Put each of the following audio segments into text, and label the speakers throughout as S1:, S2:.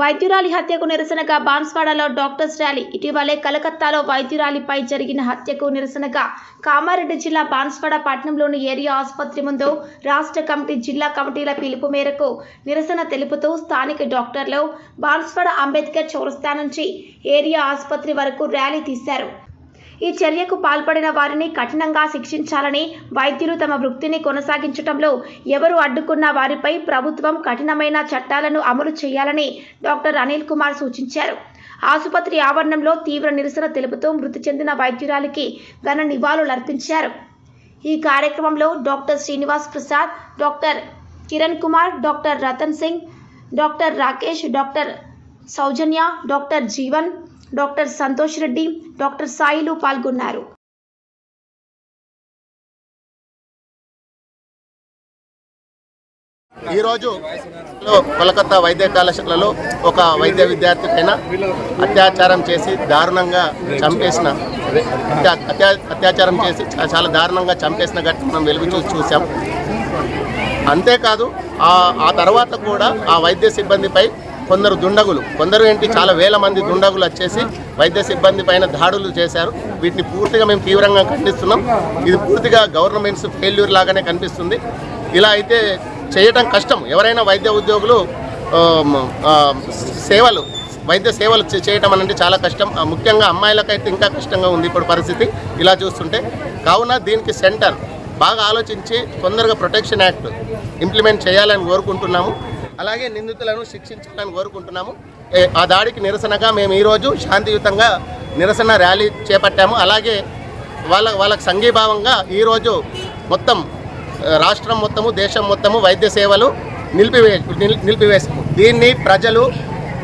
S1: వైద్యురాలి హత్యకు నిరసనగా బాన్స్వాడలో doctors rally. ఇటీవలే కలకత్తాలో వైద్యురాలిపై జరిగిన హత్యకు నిరసనగా కామారెడ్డి జిల్లా బాన్స్వాడ పట్టణంలోని ఏరియా ఆసుపత్రి ముందు రాష్ట్ర కమిటీ జిల్లా కమిటీల పిలుపు మేరకు నిరసన తెలుపుతూ స్థానిక డాక్టర్లు బాన్స్వాడ అంబేద్కర్ చౌరస్తా నుంచి ఏరియా ఆసుపత్రి వరకు ర్యాలీ తీశారు. ఈ చర్యకు పాల్పడిన వారిని కఠినంగా శిక్షించాలని వైద్యులు తమ వృత్తిని కొనసాగించడంలో ఎవరు అడ్డుకున్న వారిపై ప్రభుత్వం కఠినమైన చట్టాలను అమలు చేయాలని డాక్టర్ అనిల్ కుమార్ సూచించారు. ఆసుపత్రి ఆవరణంలో తీవ్ర నిరసన తెలుపుతూ మృతి చెందిన వైద్యురాలికి ఘన నివాళులర్పించారు ఈ కార్యక్రమంలో doctor Srinivas Prasad doctor Kiran Kumar doctor Ratan Singh doctor Rakesh doctor Soujanya doctor Jeevan doctor Santosh Reddy doctor Sailu పాల్గొన్నారు.
S2: ఈరోజు కోలకత్తా వైద్య కళాశాలలో ఒక వైద్య విద్యార్థి పైన అత్యాచారం చేసి దారుణంగా చంపేసిన అత్యాచారం చేసి చాలా దారుణంగా చంపేసిన ఘటన మనం వెలుగు చూసి చూసాం అంతేకాదు ఆ తర్వాత కూడా ఆ వైద్య సిబ్బందిపై కొందరు దుండగులు కొందరు ఏంటి చాలా వేల మంది దుండగులు వచ్చేసి వైద్య సిబ్బంది పైన దాడులు చేశారు. వీటిని పూర్తిగా మేము తీవ్రంగా ఖండిస్తున్నాం. ఇది పూర్తిగా గవర్నమెంట్స్ ఫెయిల్యూర్ లాగానే కనిపిస్తుంది. ఇలా అయితే చేయటం కష్టం. ఎవరైనా వైద్య ఉద్యోగులు సేవలు వైద్య సేవలు చేయటం అనేది చాలా కష్టం. ముఖ్యంగా అమ్మాయిలకైతే ఇంకా కష్టంగా ఉంది ఇప్పుడు పరిస్థితి. ఇలా చూస్తుంటే కావున దీనికి సెంటర్ బాగా ఆలోచించి తొందరగా ప్రొటెక్షన్ యాక్ట్ ఇంప్లిమెంట్ చేయాలని కోరుకుంటున్నాము. అలాగే నిందితులను శిక్షించాలని కోరుకుంటున్నాము. ఆ దాడికి నిరసనగా మేము ఈరోజు శాంతియుతంగా నిరసన ర్యాలీ చేపట్టాము. అలాగే వాళ్ళ వాళ్ళకు సంఘీభావంగా ఈరోజు మొత్తం రాష్ట్రం మొత్తము దేశం మొత్తము వైద్య సేవలు నిలిపివే నిల్- నిలిపివేసాము దీన్ని ప్రజలు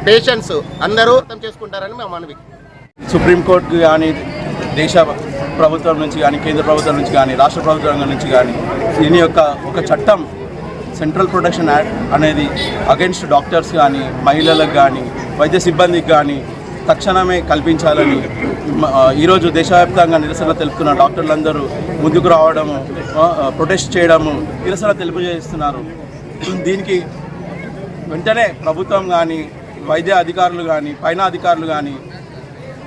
S2: పేషెంట్స్ అందరూ అర్థం చేసుకుంటారని మేము మనవి.
S3: సుప్రీంకోర్టు కానీ దేశ ప్రభుత్వం నుంచి కానీ కేంద్ర ప్రభుత్వం నుంచి కానీ రాష్ట్ర ప్రభుత్వం నుంచి కానీ దీని యొక్క ఒక చట్టం సెంట్రల్ ప్రొటెక్షన్ యాక్ట్ అనేది అగెన్స్ట్ డాక్టర్స్ కానీ మహిళలకు కానీ వైద్య సిబ్బందికి కానీ తక్షణమే కల్పించాలని ఈరోజు దేశవ్యాప్తంగా నిరసన తెలుపుతున్న డాక్టర్లందరూ ముందుకు రావడము ప్రొటెస్ట్ చేయడము నిరసన తెలుపుజేస్తున్నారు దీనికి వెంటనే ప్రభుత్వం కానీ వైద్య అధికారులు కానీ పైన అధికారులు కానీ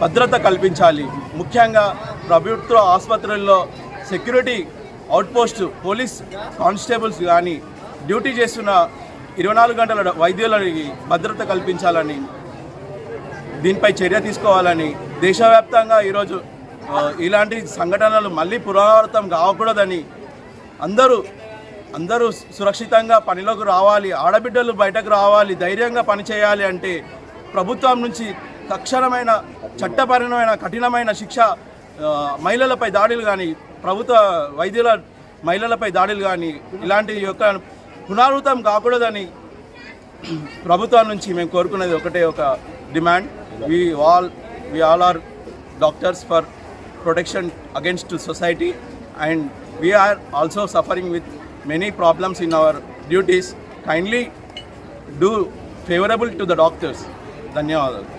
S3: భద్రత కల్పించాలి. ముఖ్యంగా ప్రభుత్వ ఆసుపత్రుల్లో సెక్యూరిటీ అవుట్పోస్ట్ పోలీస్ కానిస్టేబుల్స్ కానీ డ్యూటీ చేస్తున్న ఇరవై నాలుగు గంటల వైద్యులకి భద్రత కల్పించాలని దీనిపై చర్య తీసుకోవాలని దేశవ్యాప్తంగా ఈరోజు ఇలాంటి సంఘటనలు మళ్ళీ పునరావృతం కావకూడదని అందరూ అందరూ సురక్షితంగా పనిలోకి రావాలి ఆడబిడ్డలు బయటకు రావాలి ధైర్యంగా పనిచేయాలి అంటే ప్రభుత్వం నుంచి తక్షణమైన చట్టపరమైన కఠినమైన శిక్ష మహిళలపై దాడులు కానీ ప్రభుత్వ వైద్యుల మహిళలపై దాడులు కానీ ఇలాంటి యొక్క పునరావృతం కాకూడదని ప్రభుత్వం నుంచి మేము కోరుకునేది ఒకటే ఒక demand. We all we all are doctors for protection against society and we are also suffering with many problems in our duties kindly do favourable to the doctors ధన్యవాదాలు